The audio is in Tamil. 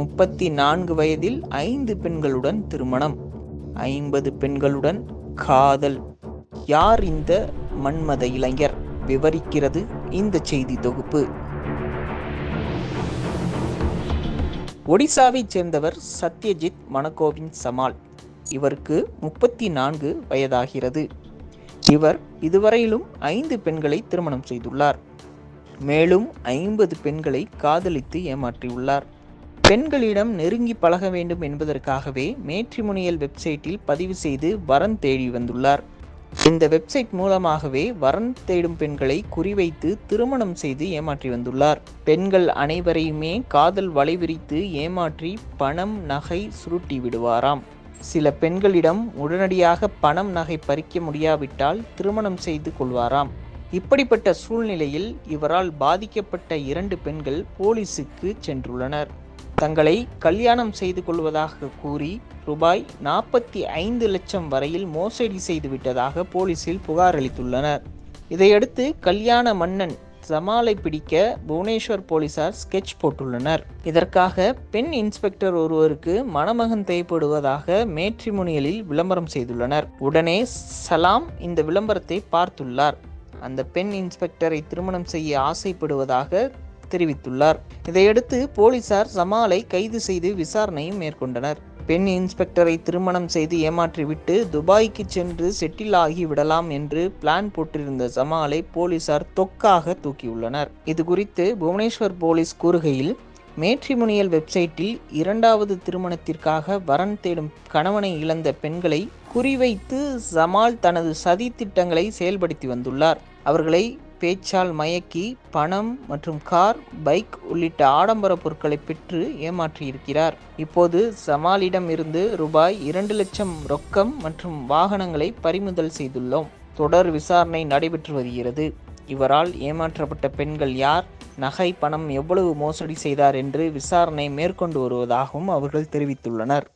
முப்பத்தி நான்கு வயதில் ஐந்து பெண்களுடன் திருமணம். ஐம்பது பெண்களுடன் காதல். யார் இந்த மன்மத இளைஞர்? விவரிக்கிறது இந்த செய்தி தொகுப்பு. ஒடிசாவைச் சேர்ந்தவர் சத்யஜித் மனகோவிந்த் சமால். இவருக்கு முப்பத்தி நான்கு வயதாகிறது. இவர் இதுவரையிலும் ஐந்து பெண்களை திருமணம் செய்துள்ளார். மேலும் ஐம்பது பெண்களை காதலித்து ஏமாற்றியுள்ளார். பெண்களிடம் நெருங்கி பழக வேண்டும் என்பதற்காகவே மேட்ரிமுனியல் வெப்சைட்டில் பதிவு செய்து வரன் தேடி வந்துள்ளார். இந்த வெப்சைட் மூலமாகவே வரன் தேடும் பெண்களை குறிவைத்து திருமணம் செய்து ஏமாற்றி வந்துள்ளார். பெண்கள் அனைவரையுமே காதல் வலைவிரித்து ஏமாற்றி பணம் நகை சுருட்டி விடுவாராம். சில பெண்களிடம் உடனடியாக பணம் நகை பறிக்க முடியாவிட்டால் திருமணம் செய்து கொள்வாராம். இப்படிப்பட்ட சூழ்நிலையில் இவரால் பாதிக்கப்பட்ட இரண்டு பெண்கள் போலீசுக்கு சென்றுள்ளனர். தங்களை கல்யாணம் செய்து கொள்வதாக கூறி ரூபாய் நாற்பத்தி ஐந்து லட்சம் வரையில் மோசடி செய்துவிட்டதாக போலீசில் புகார் அளித்துள்ளனர். இதையடுத்து கல்யாண மன்னன் ஜமாலை பிடிக்க புவனேஸ்வர் போலீசார் ஸ்கெட்ச் போட்டுள்ளனர். இதற்காக பெண் இன்ஸ்பெக்டர் ஒருவருக்கு மணமகன் தேவைப்படுவதாக மேட்ரிமோனியலில் விளம்பரம் செய்துள்ளனர். உடனே சலாம் இந்த விளம்பரத்தை பார்த்துள்ளார். அந்த பெண் இன்ஸ்பெக்டரை திருமணம் செய்ய ஆசைப்படுவதாக தெரிவித்துள்ளார். இதையடுத்து போலீசார் சமாலை கைது செய்து விசாரணையும் மேற்கொண்டனர். பெண் இன்ஸ்பெக்டரை திருமணம் செய்து ஏமாற்றிவிட்டு துபாய்க்கு சென்று செட்டில் ஆகி விடலாம் என்று பிளான் போட்டிருந்த ஜமாலை போலீசார் தொக்காக தூக்கியுள்ளனர். இது குறித்து புவனேஸ்வர் போலீஸ் கூறுகையில் மேட்ரிமோனியல் வெப்சைட்டில் இரண்டாவது திருமணத்திற்காக வரன் தேடும் கணவனை இழந்த பெண்களை குறிவைத்து ஜமால் தனது சதி திட்டங்களை செயல்படுத்தி வந்துள்ளார். அவர்களை பேச்சால் மயக்கி பணம் மற்றும் கார் பைக் உள்ளிட்ட ஆடம்பர பொருட்களை பெற்று ஏமாற்றியிருக்கிறார். இப்போது சமாலிடம் இருந்து ரூபாய் இரண்டு லட்சம் ரொக்கம் மற்றும் வாகனங்களை பறிமுதல் செய்துள்ளோம். தொடர் விசாரணை நடைபெற்று வருகிறது. இவரால் ஏமாற்றப்பட்ட பெண்கள் யார்? நகை பணம் எவ்வளவு மோசடி செய்தார் என்று விசாரணை மேற்கொண்டு வருவதாகவும் அவர்கள் தெரிவித்துள்ளனர்.